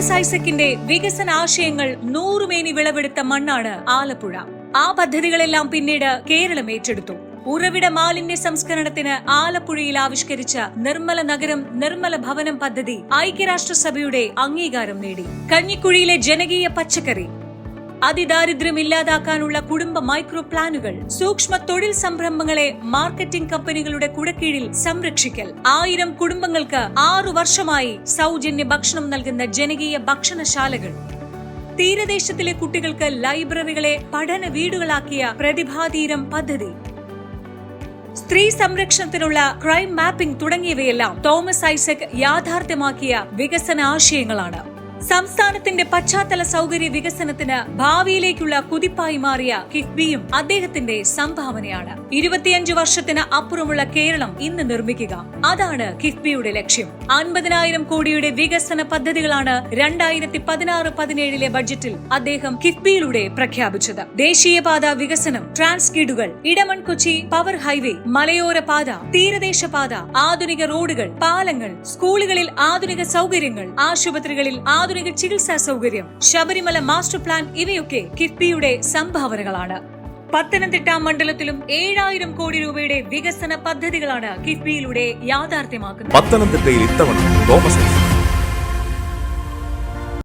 Thomas ഐസക്കിന്റെ വികസന ആശയങ്ങൾ നൂറുമേനി വിളവെടുത്ത മണ്ണാണ് ആലപ്പുഴ. ആ പദ്ധതികളെല്ലാം പിന്നീട് കേരളം ഏറ്റെടുത്തു. ഉറവിട മാലിന്യ സംസ്കരണത്തിന് ആലപ്പുഴയിൽ ആവിഷ്കരിച്ച നിർമ്മല നഗരം നിർമ്മല ഭവനം പദ്ധതി ഐക്യരാഷ്ട്രസഭയുടെ അംഗീകാരം നേടി. കഞ്ഞിക്കുഴിയിലെ ജനകീയ പച്ചക്കറി അതിദാരിദ്ര്യം ഇല്ലാതാക്കാനുള്ള കുടുംബ മൈക്രോ പ്ലാനുകൾ സൂക്ഷ്മ തൊഴിൽ സംരംഭങ്ങളെ മാർക്കറ്റിംഗ് കമ്പനികളുടെ കുടക്കീഴിൽ സംരക്ഷിക്കൽ. ആയിരം കുടുംബങ്ങൾക്ക് ആറു വർഷമായി സൗജന്യ ഭക്ഷണം നൽകുന്ന ജനകീയ ഭക്ഷണശാലകൾ. തീരദേശത്തിലെ കുട്ടികൾക്ക് ലൈബ്രറികളെ പഠന വീടുകളാക്കിയ പ്രതിഭാതീരം പദ്ധതി. സ്ത്രീ സംരക്ഷണത്തിനുള്ള ക്രൈം മാപ്പിംഗ് തുടങ്ങിയവയെല്ലാം തോമസ് ഐസക് യാഥാർത്ഥ്യമാക്കിയ വികസന ആശയങ്ങളാണ്. സംസ്ഥാനത്തിന്റെ പശ്ചാത്തല സൗകര്യ വികസനത്തിന് ഭാവിയിലേക്കുള്ള കുതിപ്പായി മാറിയ കിഫ്ബിയും അദ്ദേഹത്തിന്റെ സംഭാവനയാണ്. ഇരുപത്തിയഞ്ചു വർഷത്തിന് അപ്പുറമുള്ള കേരളം ഇന്ന് നിർമ്മിക്കുക. അതാണ് കിഫ്ബിയുടെ ലക്ഷ്യം. അൻപതിനായിരം കോടിയുടെ വികസന പദ്ധതികളാണ് രണ്ടായിരത്തി പതിനാറ് പതിനേഴിലെ ബഡ്ജറ്റിൽ അദ്ദേഹം കിഫ്ബിയിലൂടെ പ്രഖ്യാപിച്ചത്. ദേശീയപാത വികസനം ട്രാൻസ്കിഡുകൾ ഇടമൺ കൊച്ചി പവർ ഹൈവേ മലയോര പാത തീരദേശ പാത ആധുനിക റോഡുകൾ പാലങ്ങൾ സ്കൂളുകളിൽ ആധുനിക സൗകര്യങ്ങൾ ആശുപത്രികളിൽ ആധുനിക ചികിത്സാ സൗകര്യം ശബരിമല മാസ്റ്റർ പ്ലാൻ ഇവയൊക്കെ കിഫ്ബിയുടെ സംഭാവനകളാണ്. പത്തനംതിട്ട മണ്ഡലത്തിലും ഏഴായിരം കോടി രൂപയുടെ വികസന പദ്ധതികളാണ് കിഫ്ബിയിലൂടെ യാഥാർത്ഥ്യമാക്കുന്നത്. പത്തനംതിട്ടയിൽ ഇത്തവണ തോമസ്